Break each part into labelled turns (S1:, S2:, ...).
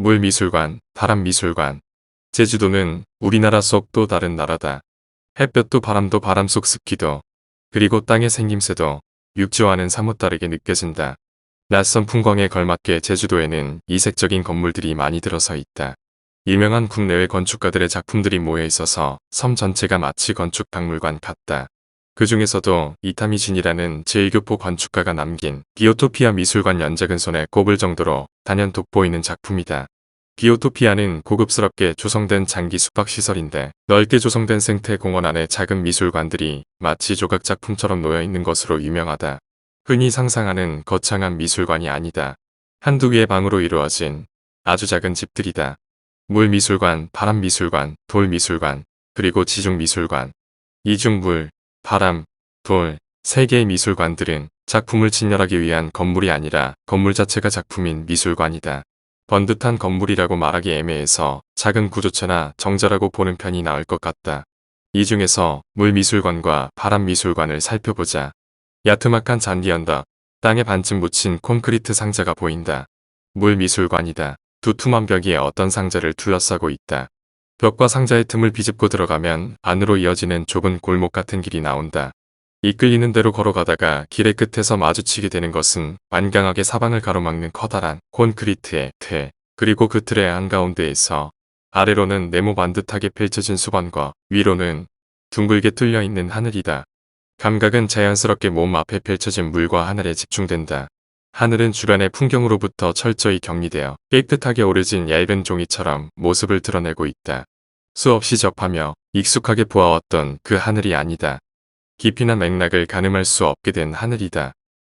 S1: 물미술관, 바람미술관. 제주도는 우리나라 속 또 다른 나라다. 햇볕도 바람도 바람 속 습기도 그리고 땅의 생김새도 육지와는 사뭇 다르게 느껴진다. 낯선 풍광에 걸맞게 제주도에는 이색적인 건물들이 많이 들어서 있다. 유명한 국내외 건축가들의 작품들이 모여 있어서 섬 전체가 마치 건축 박물관 같다. 그 중에서도 이타미진이라는 제1교포 건축가가 남긴 비오토피아 미술관 연작은손에 꼽을 정도로 단연 돋보이는 작품이다. 비오토피아는 고급스럽게 조성된 장기 숙박시설인데 넓게 조성된 생태 공원 안에 작은 미술관들이 마치 조각 작품처럼 놓여 있는 것으로 유명하다. 흔히 상상하는 거창한 미술관이 아니다. 한두 개의 방으로 이루어진 아주 작은 집들이다. 물미술관, 바람미술관, 돌미술관, 그리고 지중미술관. 이중 물, 바람, 돌, 세 개의 미술관들은 작품을 진열하기 위한 건물이 아니라 건물 자체가 작품인 미술관이다. 번듯한 건물이라고 말하기 애매해서 작은 구조체나 정자라고 보는 편이 나을 것 같다. 이 중에서 물미술관과 바람미술관을 살펴보자. 야트막한 잔디 언덕, 땅에 반쯤 묻힌 콘크리트 상자가 보인다. 물미술관이다. 두툼한 벽이 어떤 상자를 둘러싸고 있다. 벽과 상자의 틈을 비집고 들어가면 안으로 이어지는 좁은 골목 같은 길이 나온다. 이끌리는 대로 걸어가다가 길의 끝에서 마주치게 되는 것은 완강하게 사방을 가로막는 커다란 콘크리트의 틀, 그리고 그 틀의 한가운데에서 아래로는 네모 반듯하게 펼쳐진 수반과 위로는 둥글게 뚫려 있는 하늘이다. 감각은 자연스럽게 몸 앞에 펼쳐진 물과 하늘에 집중된다. 하늘은 주변의 풍경으로부터 철저히 격리되어 깨끗하게 오르진 얇은 종이처럼 모습을 드러내고 있다. 수없이 접하며 익숙하게 보아왔던 그 하늘이 아니다. 깊이나 맥락을 가늠할 수 없게 된 하늘이다.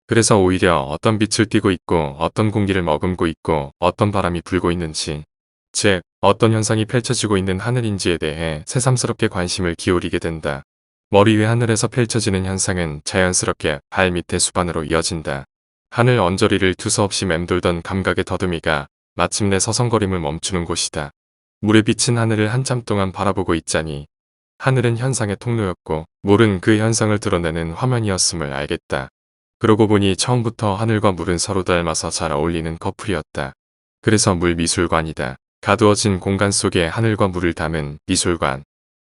S1: 그래서 오히려 어떤 빛을 띠고 있고 어떤 공기를 머금고 있고 어떤 바람이 불고 있는지 즉 어떤 현상이 펼쳐지고 있는 하늘인지에 대해 새삼스럽게 관심을 기울이게 된다. 머리 위 하늘에서 펼쳐지는 현상은 자연스럽게 발 밑의 수반으로 이어진다. 하늘 언저리를 두서없이 맴돌던 감각의 더듬이가 마침내 서성거림을 멈추는 곳이다. 물에 비친 하늘을 한참 동안 바라보고 있자니 하늘은 현상의 통로였고 물은 그 현상을 드러내는 화면이었음을 알겠다. 그러고 보니 처음부터 하늘과 물은 서로 닮아서 잘 어울리는 커플이었다. 그래서 물미술관이다. 가두어진 공간 속에 하늘과 물을 담은 미술관.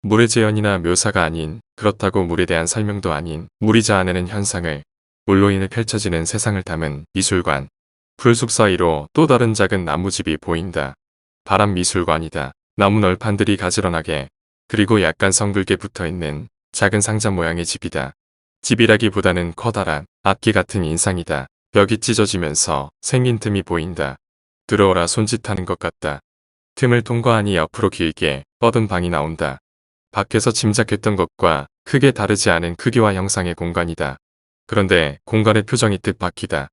S1: 물의 재현이나 묘사가 아닌 그렇다고 물에 대한 설명도 아닌 물이 자아내는 현상을 물로 인해 펼쳐지는 세상을 담은 미술관. 풀숲 사이로 또 다른 작은 나무집이 보인다. 바람 미술관이다. 나무 널판들이 가지런하게 그리고 약간 성글게 붙어있는 작은 상자 모양의 집이다. 집이라기보다는 커다란 악기 같은 인상이다. 벽이 찢어지면서 생긴 틈이 보인다. 들어오라 손짓하는 것 같다. 틈을 통과하니 옆으로 길게 뻗은 방이 나온다. 밖에서 짐작했던 것과 크게 다르지 않은 크기와 형상의 공간이다. 그런데 공간의 표정이 뜻밖이다.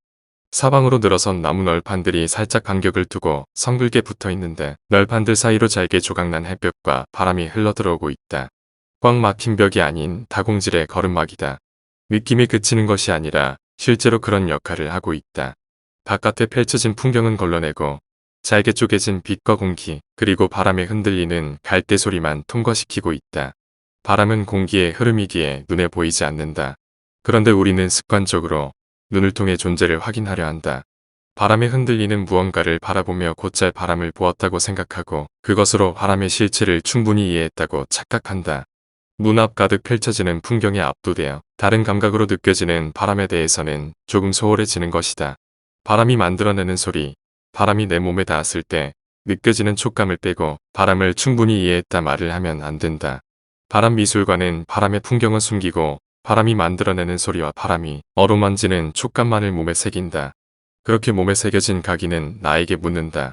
S1: 사방으로 늘어선 나무 널판들이 살짝 간격을 두고 성글게 붙어 있는데 널판들 사이로 잘게 조각난 햇볕과 바람이 흘러들어오고 있다. 꽉 막힌 벽이 아닌 다공질의 걸음막이다. 느낌이 그치는 것이 아니라 실제로 그런 역할을 하고 있다. 바깥에 펼쳐진 풍경은 걸러내고 잘게 쪼개진 빛과 공기 그리고 바람에 흔들리는 갈대 소리만 통과시키고 있다. 바람은 공기의 흐름이기에 눈에 보이지 않는다. 그런데 우리는 습관적으로 눈을 통해 존재를 확인하려 한다. 바람에 흔들리는 무언가를 바라보며 곧잘 바람을 보았다고 생각하고 그것으로 바람의 실체를 충분히 이해했다고 착각한다. 눈앞 가득 펼쳐지는 풍경에 압도되어 다른 감각으로 느껴지는 바람에 대해서는 조금 소홀해지는 것이다. 바람이 만들어내는 소리, 바람이 내 몸에 닿았을 때 느껴지는 촉감을 빼고 바람을 충분히 이해했다 말을 하면 안 된다. 바람 미술관은 바람의 풍경을 숨기고 바람이 만들어내는 소리와 바람이 어루만지는 촉감만을 몸에 새긴다. 그렇게 몸에 새겨진 각인은 나에게 묻는다.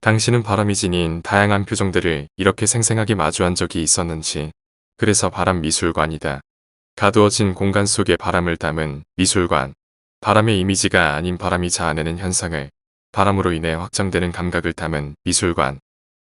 S1: 당신은 바람이 지닌 다양한 표정들을 이렇게 생생하게 마주한 적이 있었는지. 그래서 바람 미술관이다. 가두어진 공간 속에 바람을 담은 미술관. 바람의 이미지가 아닌 바람이 자아내는 현상을 바람으로 인해 확장되는 감각을 담은 미술관.